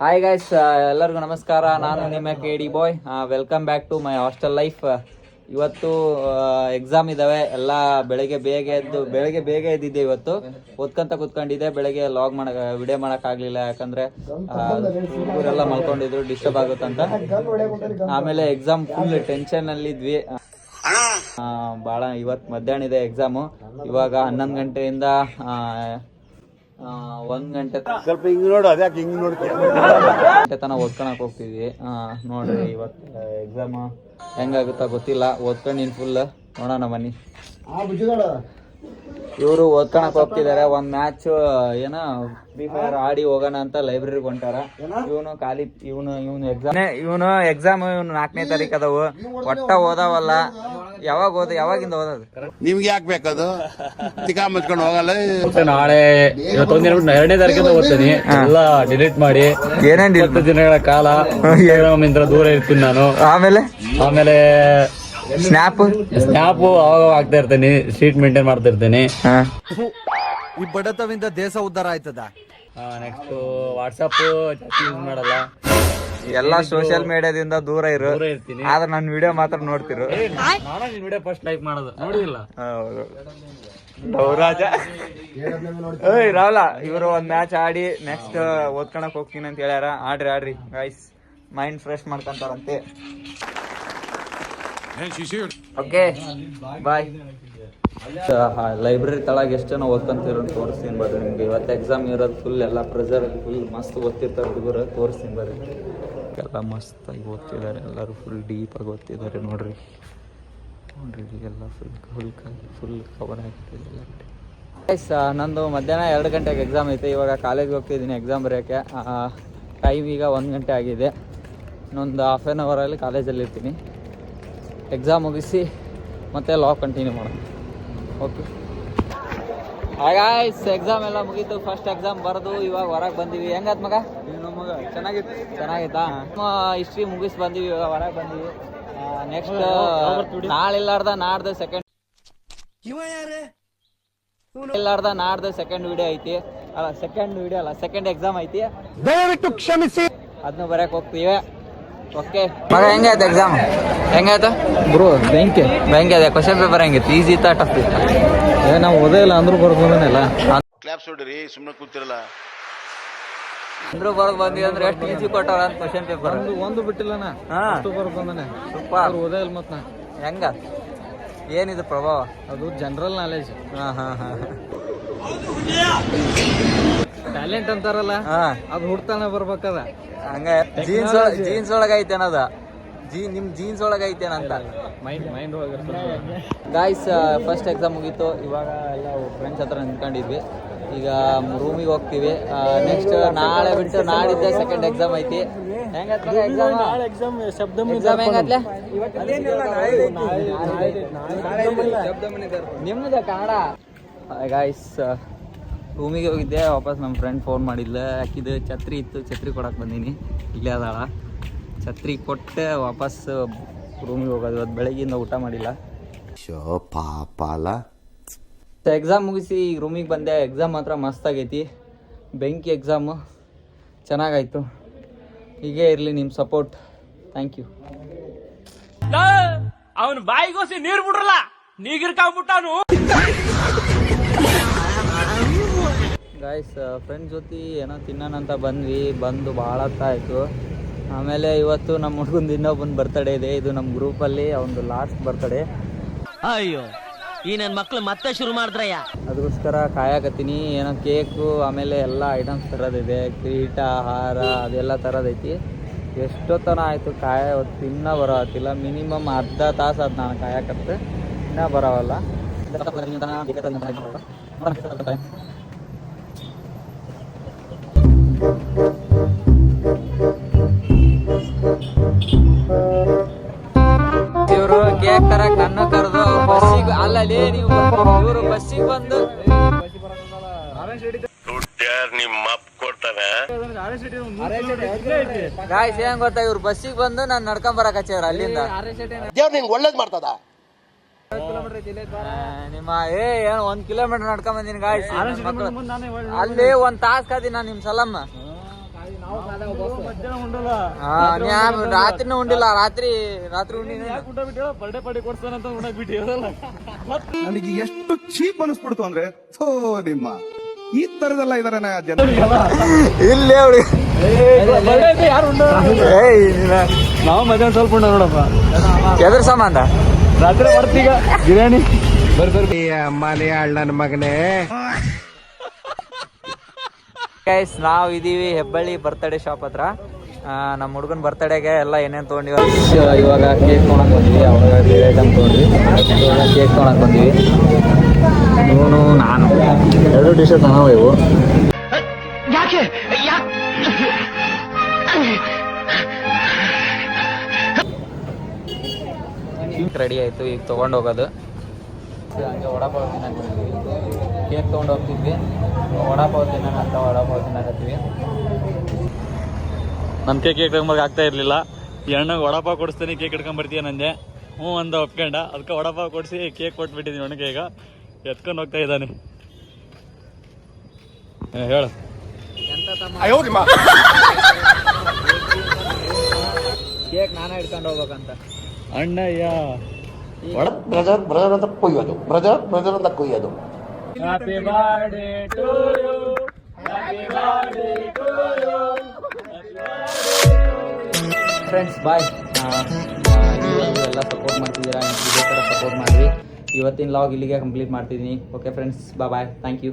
Hi guys ಎಲ್ಲರಿಗೂ ನಮಸ್ಕಾರ. ನಾನು ನಿಮ್ಮ K D boy welcome back to my hostel life ಇವತ್ತು ಎಕ್ಸಾಮ್ ಇದಾವೆ. ಎಲ್ಲ ಬೆಳಗ್ಗೆ ಬೇಗ ಎದ್ದು ಬೆಳಗ್ಗೆ ಬೇಗ ಎದ್ದಿದ್ದೆ ಇವತ್ತು. ಓದ್ಕೊಂತ ಕೂತ್ಕೊಂಡಿದ್ದೆ. ಬೆಳಗ್ಗೆ ಲಾಗ್ ಮಾಡಕ್ ವಿಡಿಯೋ ಮಾಡೋಕ್ಕಾಗಲಿಲ್ಲ ಯಾಕಂದ್ರೆ ಊರೆಲ್ಲ ಮಲ್ಕೊಂಡಿದ್ರು ಡಿಸ್ಟರ್ಬ್ ಆಗುತ್ತಂತ. ಆಮೇಲೆ ಎಕ್ಸಾಮ್ ಫುಲ್ ಟೆನ್ಷನ್ ಅಲ್ಲಿ ಇದ್ವಿ. ಆ, ಭಾಳ ಇವತ್ತು ಮಧ್ಯಾಹ್ನ ಇದೆ ಎಕ್ಸಾಮು ಇವಾಗ ಹನ್ನೊಂದು ಗಂಟೆಯಿಂದ ಒಂದ್ ಗಂಟೆ ಸ್ವಲ್ಪ ಹಿಂಗ್ ನೋಡು ಅದ್ಯಾಕೆ ಹಿಂಗ್ ನೋಡ್ತೀಯ ಗಂಟೆ ತನಕ ಓದ್ಕೊಳಕ್ ಹೋಗ್ತಿದ್ವಿ. ನೋಡ್ರಿ ಇವತ್ತು ಎಕ್ಸಾಮ್ ಹೆಂಗಾಗುತ್ತಾ ಗೊತ್ತಿಲ್ಲ. ಓದ್ಕೊಂಡಿನ್ ಫುಲ್ ನೋಡೋಣ ಬನ್ನಿ. ಇವರು ಓದ್ಕೊಳಕ್ ಹೋಗ್ತಿದಾರೆ. ಒಂದ್ ಮ್ಯಾಚ್ ಏನೋ ಫ್ರೀ ಫೈರ್ ಆಡಿ ಹೋಗೋಣ ಅಂತ ಲೈಬ್ರರಿ ಹೊಂಟಾರ. ಇವನು ಖಾಲಿ ಇವನು ಇವನು ಎಕ್ಸಾಮ್ ಇವನು ಎಕ್ಸಾಮ್ ಇವನು ನಾಲ್ಕನೇ ತಾರೀಕು ಅದಾವು. ಒಟ್ಟ ಓದಾವಲ್ಲ. ಯಾವಾಗ ಓದ ಯಾವಾಗಿಂದ ಓದೋದು ನಿಮ್ಗೆ ಯಾಕೆ ಬೇಕದು? ತಿಕಾ ಮುಚ್ಕೊಂಡು ಹೋಗಲ್ಲ. ನಾಳೆ. ಇವತ್ತೊಂದಿನ ಬಿಟ್ಟು ಎರಡನೇ ತಾರೀಕಿಂದ ಹೋಗ್ತೀನಿ. ಎಲ್ಲ ಡಿಲೀಟ್ ಮಾಡಿ. ಏನೇನ್ ಹತ್ತು ದಿನಗಳ ಕಾಲ ಇಂದ ದೂರ ಇರ್ತೀನಿ ನಾನು. ಆಮೇಲೆ? ಆಮೇಲೆ ಸ್ನ್ಯಾಪ್ ಸ್ನ್ಯಾಪ್ ಅವಾಗ ಹಾಕ್ತಾ ಇರ್ತೀನಿ. ಸ್ಟ್ರೀಟ್ ಮೇಂಟೈನ್ ಮಾಡ್ತಾ ಇರ್ತೀನಿ. ಈ ಬಡತವಿಂದ ದೇಶ ಉದ್ಧಾರ ಆಯ್ತದ? ನೆಕ್ಸ್ಟ್ ವಾಟ್ಸಪ್ ಜಾಸ್ತಿ ಯೂಸ್ ಮಾಡಲ್ಲ. ಎಲ್ಲಾ ಸೋಶಿಯಲ್ ಮೀಡಿಯಾದಿಂದ ದೂರ ಇರು. ದೂರ ಇರ್ತೀನಿ. ಆದ್ರೆ ನನ್ನ ವಿಡಿಯೋ ಮಾತ್ರ ನೋಡ್ತಿರು. ವಿಡಿಯೋ ಫಸ್ಟ್ ಲೈಕ್ ಮಾಡೋದು. ನೋಡಿಲ್ಲ? ಹೌದು. ಗೌರಾಜ ಏಯ್ ರಾವ್ಲ ಇವರು ಒಂದ್ ಮ್ಯಾಚ್ ಆಡಿ ನೆಕ್ಸ್ಟ್ ಓದ್ಕೊಳಕ್ ಹೋಗ್ತೀನಿ ಅಂತ ಹೇಳ್ಯಾರ. ಆಡ್ರಿ ಆಡ್ರಿ ಗೈಸ್ ಮೈಂಡ್ ಫ್ರೆಶ್ ಮಾಡ್ಕೊಂತಾರಂತೆ. ಓಕೆ ಬಾಯ್ ಲೈಬ್ರರಿ ತಳಗ ಎಷ್ಟು ಜನ ಓದ್ಕೊಂತಿರೋ ತೋರಿಸ್ತೀನಿ ಬರ್ರಿ ನಿಮ್ಗೆ. ಇವತ್ತು ಎಕ್ಸಾಮ್ ಇರೋದು ಫುಲ್ ಎಲ್ಲ ಪ್ರೆಸರ್ ಫುಲ್ ಮಸ್ತ್ ಓದ್ತಿರ್ತಾರೆ ಹುಡುಗರು. ತೋರಿಸ್ತೀನಿ ಬರ್ರಿ. ಎಲ್ಲ ಮಸ್ತಾಗಿ ಓದ್ತಿದ್ದಾರೆ. ಎಲ್ಲರೂ ಫುಲ್ ಡೀಪಾಗಿ ಓದ್ತಿದ್ದಾರೆ ನೋಡ್ರಿ. ನೋಡ್ರಿ ಎಲ್ಲ ಫುಲ್ ಫುಲ್ ಫುಲ್ ಕವರ್ ಆಗಿರ್ತದೆ ಎಲ್ಲ ಕಡೆ ಗೈಸ್ ನಂದು ಮಧ್ಯಾಹ್ನ ಎರಡು ಗಂಟೆಗೆ ಎಕ್ಸಾಮ್ ಐತೆ. ಇವಾಗ ಕಾಲೇಜ್ಗೆ ಹೋಗ್ತಿದ್ದೀನಿ ಎಕ್ಸಾಮ್ ಬರೆಯೋಕ್ಕೆ. ಟೈಮ್ ಈಗ ಒಂದು ಗಂಟೆ ಆಗಿದೆ. ಇನ್ನೊಂದು ಹಾಫ್ ಆನ್ ಅವರಲ್ಲಿ ಕಾಲೇಜಲ್ಲಿ ಇರ್ತೀನಿ. ಎಕ್ಸಾಮ್ ಮುಗಿಸಿ ಮತ್ತೆ ಲಾ ಕಂಟಿನ್ಯೂ ಮಾಡೋಣ. ಓಕೆ ಹಾಗಾಯ್ಸ್ ಎಕ್ಸಾಮ್ ಎಲ್ಲ ಮುಗೀತು. ಫಸ್ಟ್ ಎಕ್ಸಾಮ್ ಬರೆದು ಇವಾಗ ಹೊರಗೆ ಬಂದೀವಿ. ಹೆಂಗತ್ ಮಗ? ಮಗ? ಚೆನ್ನಾಗಿತ್ತು. ಚೆನ್ನಾಗಿತ್ತಾ ಹಿಸ್ಟ್ರಿ ಮುಗಿಸಿ ಬಂದೀವಿ ಇವಾಗ ಹೊರಗೆ ಬಂದೀವಿ. ನೆಕ್ಸ್ಟ್ ನಾಳಿಲ್ಲಾರ್ದ ನಾಡ್ದು ಸೆಕೆಂಡ್ ಇಲ್ಲಾರ್ದ ನಾಡ್ದು ಸೆಕೆಂಡ್ ವಿಡಿಯೋ ಐತಿ. ಅಲ್ಲ ಸೆಕೆಂಡ್ ವಿಡಿಯೋ ಅಲ್ಲ ಸೆಕೆಂಡ್ ಎಕ್ಸಾಮ್ ಐತಿ. ದಯವಿಟ್ಟು ಕ್ಷಮಿಸಿ. ಅದನ್ನ ಬರಕ್ ಹೋಗ್ತೀವಿ. ಓಕೆ ಮಗ ಹೆಂಗಾಯ್ತು ಎಕ್ಸಾಮ್ ಹೆಂಗಾಯ್ತು ಬ್ರೋ ಬೆಂಕಿ. ಬೆಂಕಿ ಅದೇ ಕ್ವಶನ್ ಪೇಪರ್ ಹೆಂಗಿತ್ತು ಈಸಿ ಇತ್ತ ಟಫ್ ಇತ್ತ? ಏ ನಾವು ಓದೇ ಇಲ್ಲ ಅಂದ್ರೂ ಬರ್ಬೋದಲ್ಲ ಕ್ಲಾಪ್ಸ್ ಹೊಡಿರಿ ಸುಮ್ಮನೆ ಕೂತಿರಲ್ಲ. ಅಂದ್ರೂ ಬರೋದು ಬಂದಿ ಅಂದ್ರೆ ಎಷ್ಟು ಈಸಿ ಕೊಟ್ಟಾರ ಅಂತ ಕ್ವಶನ್ ಪೇಪರ್ ಒಂದು ಬಿಟ್ಟಿಲ್ಲನ ಹಾ. ಬರ್ಬಂದನೆ ಸೂಪರ್ ಓದೇ ಇಲ್ಲ ಮತ್ತೆ ನಾ. ಹೆಂಗ? ಏನಿದು ಪ್ರಭಾವ? ಅದು ಜನರಲ್ ನಾಲೆಜ್ ಹಾ ಹಾ ಹಾ. ಟ್ಯಾಲೆಂಟ್ ಅಂತಾರಲ್ಲ ಹಾ. ಅದು ಹುಡ್ತಾನ ಬರ್ಬೇಕದ. ಹಂಗ ಜೀನ್ಸ್ ಜೀನ್ಸ್ ಒಳಗ ಐತೇನದ ಜೀ ನಿಮ್ ಜೀನ್ಸ್ ಒಳಗ ಐತೇನಂತ mind mind guys first exam ಮುಗೀತು. ಇವಾಗ ಎಲ್ಲ ಫ್ರೆಂಡ್ಸ್ ಹತ್ರ ನಿಂತ್ಕೊಂಡಿದ್ವಿ. ಈಗ ರೂಮಿಗೆ ಹೋಗ್ತೀವಿ. ನೆಕ್ಸ್ಟ್ ನಾಳೆ ಬಿಟ್ಟು ನಾಡಿದ್ದೆ ಸೆಕೆಂಡ್ ಎಕ್ಸಾಮ್ ಐತಿ. ಎಕ್ಸಾಮ್ ಎಕ್ಸಾಮ್ ಶಬ್ದ ಎಕ್ಸಾಮ್ ಹೆಂಗತ್ಲೆ? ನಿಮ್ದ ಕನ್ನಡ? ಗಾಯ್ಸ್ ರೂಮಿಗೆ ಹೋಗಿದ್ದೆ ವಾಪಸ್ ನಮ್ಮ ಫ್ರೆಂಡ್ ಫೋನ್ ಮಾಡಿದ್ಲ. ಹಾಕಿದ್ದು ಛತ್ರಿ ಇತ್ತು ಛತ್ರಿ ಕೊಡಕ್ಕೆ ಬಂದೀನಿ. ಇಲ್ಲೇ ಅದಾಳ. ಛತ್ರಿ ಕೊಟ್ಟೆ ವಾಪಸ್ ರೂಮಿಗೆ ಹೋಗೋದು. ಅದು ಬೆಳಗ್ಗಿಂದ ಊಟ ಮಾಡಿಲ್ಲ. ಶೋ ಪಾಪ ಅಲ್ಲ. ಎಕ್ಸಾಮ್ ಮುಗಿಸಿ ಈಗ ರೂಮಿಗೆ ಬಂದೆ. ಎಕ್ಸಾಮ್ ಮಾತ್ರ ಮಸ್ತ್ ಆಗೈತಿ. ಬೆಂಕಿ ಎಕ್ಸಾಮು ಚೆನ್ನಾಗಾಯ್ತು. ಹೀಗೆ ಇರಲಿ ನಿಮ್ಮ ಸಪೋರ್ಟ್ ಥ್ಯಾಂಕ್ ಯು ಅವನು ಬಾಯಿಗೋಸಿ ನೀರು ಬಿಡ್ರಲ್ಲ. ನೀಗಿರ್ಕಾಗ್ಬಿಟ್ಟಾನು ಗಾಯ್ಸ್ ಫ್ರೆಂಡ್ ಜೊತೆ ಏನೋ ತಿನ್ನೋಣ ಅಂತ ಬಂದ್ವಿ. ಬಂದು ಭಾಳ ಹೊತ್ತ ಆಯಿತು. ಆಮೇಲೆ ಇವತ್ತು ನಮ್ಮ ಹುಡುಗಂದು ಇನ್ನೊಬ್ಬನ ಬರ್ತಡೇ ಇದೆ. ಇದು ನಮ್ಮ ಗ್ರೂಪಲ್ಲಿ ಅವನದು ಲಾಸ್ಟ್ ಬರ್ತಡೇ ಅಯ್ಯೋ ಈ ನನ್ನ ಮಕ್ಳು ಮತ್ತೆ ಶುರು ಮಾಡಿದ್ರಯ್ಯ? ಅದಕ್ಕೋಸ್ಕರ ಕಾಯಕತ್ತೀನಿ. ಏನೋ ಕೇಕು ಆಮೇಲೆ ಎಲ್ಲ ಐಟಮ್ಸ್ ತರೋದಿದೆ. ಕಿರೀಟ ಆಹಾರ ಅದೆಲ್ಲ ತರೋದೈತಿ. ಎಷ್ಟೊತ್ತನ ಆಯಿತು ಕಾಯ ತಿನ್ನ ಬರೋತ್ತಿಲ್ಲ ಮಿನಿಮಮ್ ಅರ್ಧ ತಾಸು ಅದು ನಾನು ಕಾಯಕತ್ತೆ. ಇನ್ನೂ ಬರೋವಲ್ಲ. ನೀವು ಇವರು ಬಸ್ಸಿಗೆ ಬಂದು. ಗಾಯ್ಸ್ ಏನ್ ಗೊತ್ತಾ? ಇವ್ರು ಬಸ್ಸಿಗೆ ಬಂದು ನಾನು ನಡ್ಕೊಂಡ್ ಬರಕ್ ಹಚ್ಚಿದ್ರ ಅಲ್ಲಿಂದ. ದೇವ್ರು ನಿಂಗೆ ಒಳ್ಳೇದ್ ಮಾಡ್ತದ? ನಿಮ್ಮ ಏ ಏನ್ ಒಂದ್ ಕಿಲೋಮೀಟರ್ ನಡ್ಕೊಂಡ್ ಬಂದಿನಿ ಗಾಯ್ಸ್ ಅಲ್ಲಿ ಒಂದ್ ತಾಸ್ ಕಾದಿ ನಾನು ನಿಮ್ ಸಲಮ್ಮ. ರಾತ್ರಿನೂ ಉಂಡಿಲ್ಲ ರಾತ್ರಿ ರಾತ್ರಿ ಉಂಡಿ ಬರ್ಡೇ ಪಾರ್ಟಿ ಕೊಡ್ತಾನಂತ ಉಣ್ಣಕ್ ಬಿಟ್ಟಿರಲ್ಲ ನನಗೆ ಎಷ್ಟು ಚೀಪ್ ಅನಿಸ್ಬಿಡ್ತು ಅಂದ್ರೆ ಥೋ ನಿಮ್ಮ. ಈ ತರದೆಲ್ಲ ಇದಾರೆ ಜನ. ಇಲ್ಲೇ ನಾವು ಮಧ್ಯಾಹ್ನ ಸ್ವಲ್ಪ ಉಂಡ ನೋಡಪ್ಪ. ಎದ್ರ ಸಾಮಾನ ರಾತ್ರಿ ಬರ್ತೀಗ ಬಿರಿಯಾನಿ. ಬರ್ಬರ್ ಮಲಯಾಳ ನನ್ನ ಮಗನೇ. ಗೈಸ್ ನಾವು ಇದೀವಿ ಹೆಬ್ಬಳ್ಳಿ ಬರ್ತಡೇ ಶಾಪ್ ಹತ್ರ. ನಮ್ಮ ಹುಡುಗನ ಬರ್ತಡೇಗೆ ಎಲ್ಲ ಏನೇನು ತೊಗೊಂಡಿವಿ? ಇವಾಗ ಕೇಕ್ ತೊಗೊಳಕ್ ಬಂದ್ವಿ. ಅವಾಗ ಐಟಮ್ ತೊಗೊಂಡ್ವಿ. ಇವಾಗ ಕೇಕ್ ತೊಗೊಳಕ್ ಬಂದ್ವಿ. ಇವನು ನಾನು. ಎರಡು ಟಿ ಶರ್ಟ್ ನಾವು ಇವು ರೆಡಿ ಆಯಿತು ಈಗ ತಗೊಂಡೋಗೋದು ಹೋಗೋದು. ಹಂಗೆ ಕೇಕ್ ತೊಗೊಂಡು ಹೋಗ್ತಿದ್ವಿ. ವಡಾಪಾವ್ ತಿನ್ನೋಣ ಅಂತ ವಡಾಪಾವ್ ತಿನ್ನಕತ್ತೀವಿ. ನನ್ನ ಕೇಕ್ ಇಟ್ಕೊಂಬರ್ಗ ಆಗ್ತಾ ಇರಲಿಲ್ಲ. ಈ ಅಣ್ಣಗೆ ವಡಾಪಾವ್ ಕೊಡಿಸ್ತೀನಿ ಕೇಕ್ ಇಟ್ಕೊಂಡ್ ಬರ್ತೀಯ ನಂದೆ ಹ್ಞೂ ಅಂದ ಒಪ್ಕೊಂಡ. ಅದಕ್ಕೆ ವಡಾಪಾವ್ ಕೊಡಿಸಿ ಕೇಕ್ ಕೊಟ್ಬಿಟ್ಟಿದ್ದೀನಿ ಅಣ್ಣಗೆ ಈಗ. ಎತ್ಕೊಂಡು ಹೋಗ್ತಾ ಇದ್ದಾನೆ. ಹೇಳು. ಕೇಕ್ ನಾನೇ ಹಿಡ್ಕೊಂಡು ಹೋಗ್ಬೇಕಂತ. ಅಣ್ಣಯ್ಯ. ಬ್ರಜರ್ ಬ್ರಜರ್ ಅಂತ ಕೊಯ್ಯೋದು. ಬ್ರಜರ್ ಬ್ರಜರ್ ಅಂತ ಕೊಯ್ಯೋದು. Happy birthday to you friends boy ಎಲ್ಲ ಸಪೋರ್ಟ್ ಮಾಡ್ತಿದ್ದೀರಾ? ಇದೇ ಥರ ಸಪೋರ್ಟ್ ಮಾಡಿರಿ. ಇವತ್ತಿನ ಲಾಗ್ ಇಲ್ಲಿಗೆ ಕಂಪ್ಲೀಟ್ ಮಾಡ್ತಿದ್ದೀನಿ. ಓಕೆ ಫ್ರೆಂಡ್ಸ್ ಬಾ ಬಾಯ್ ಥ್ಯಾಂಕ್ ಯು